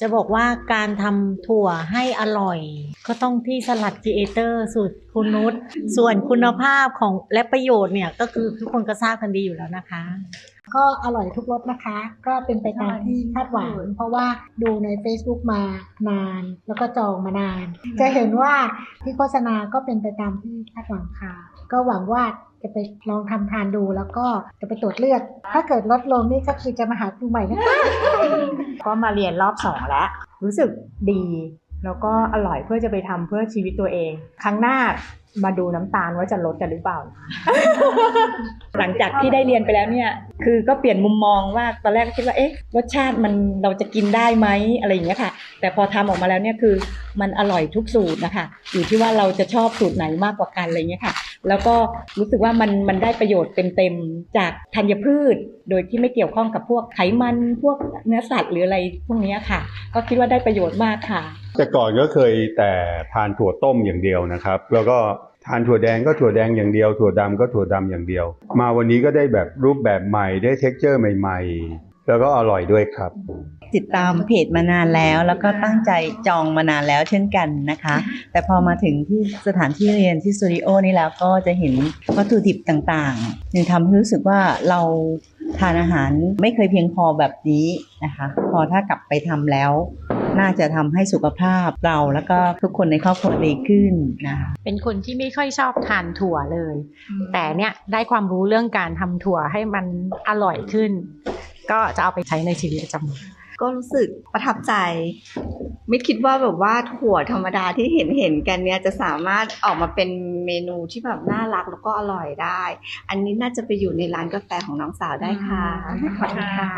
จะบอกว่าการทำถั่วให้อร่อย ก็ต้องที่สลัดจีเอเตอร์สูตรคุณนุชส่วนคุณภาพของและประโยชน์เนี่ยก็คือทุกคนก็ทราบกันดีอยู่แล้วนะคะ ก็อร่อยทุกรสนะคะ ก็เป็นไปตามที่คาดหวังเพราะว่าดูใน Facebook มานาน แล้วก็จองมานาน จะเห็นว่าที่โฆษณาก็เป็นไปตามที่คาดหวังค่ะ ก็หวังว่า จะไปลองทำทานดูแล้วก็จะไปตรวจเลือด ถ้าเกิดลดลงนี่ก็คือจะมาหาครูใหม่นะคะก็มาเรียนรอบสองแล้ว รู้สึกดี แล้วก็อร่อยเพื่อจะไปทำเพื่อชีวิตตัวเอง ครั้งหน้ามาดูน้ำตาลว่าจะลดกันหรือเปล่า หลังจากที่ได้เรียนไปแล้วเนี่ย คือก็เปลี่ยนมุมมองว่าตอนแรกก็คิดว่าเอ๊ะรสชาติมันเราจะกินได้ไหมอะไรอย่างเงี้ยค่ะ แต่พอทำออกมาแล้วเนี่ยคือมันอร่อยทุกสูตรนะคะ อยู่ที่ว่าเราจะชอบสูตรไหนมากกว่ากันอะไรอย่างเงี้ยค่ะ แล้วก็รู้สึกว่ามันมันได้ประโยชน์เต็มๆจากธัญพืช โดยที่ไม่เกี่ยวข้องกับพวกไขมันพวกเนื้อสัตว์หรืออะไรพวกนี้ค่ะ ก็คิดว่าได้ประโยชน์มากค่ะ แต่ก่อนก็เคยแต่ทานถั่วต้มอย่างเดียวนะครับ แล้วก็ทานถั่วแดงก็ถั่วแดงอย่างเดียว ถั่วดำก็ถั่วดำอย่างเดียว มาวันนี้ก็ได้แบบรูปแบบใหม่ได้เท็กเจอร์ใหม่ ๆ แล้วก็อร่อยด้วยครับ ติดตามเพจมานานแล้ว แล้วก็ตั้งใจจองมานานแล้วเช่นกันนะคะ แต่พอมาถึงที่สถานที่เรียนที่สตูดิโอนี่แล้วก็จะเห็นวัตถุดิบต่างๆจึงทำให้รู้สึกว่าเราทานอาหารไม่เคยเพียงพอแบบนี้นะคะ พอถ้ากลับไปทำแล้ว น่าจะทำให้สุขภาพเราแล้วก็ทุกคนในครอบครัวดีขึ้นนะคะเป็นคนที่ไม่ค่อยชอบทานถั่วเลย แต่เนี่ยได้ความรู้เรื่องการทำถั่วให้มันอร่อยขึ้น ก็จะเอาไปใช้ในชีวิตประจำวันก็รู้สึกประทับใจ ไม่คิดว่าแบบว่าถั่วธรรมดาที่เห็นเห็นๆกันเนี่ยจะสามารถออกมาเป็นเมนูที่แบบน่ารักแล้วก็อร่อยได้ อันนี้น่าจะไปอยู่ในร้านกาแฟของน้องสาวได้ค่ะขอบคุณค่ะ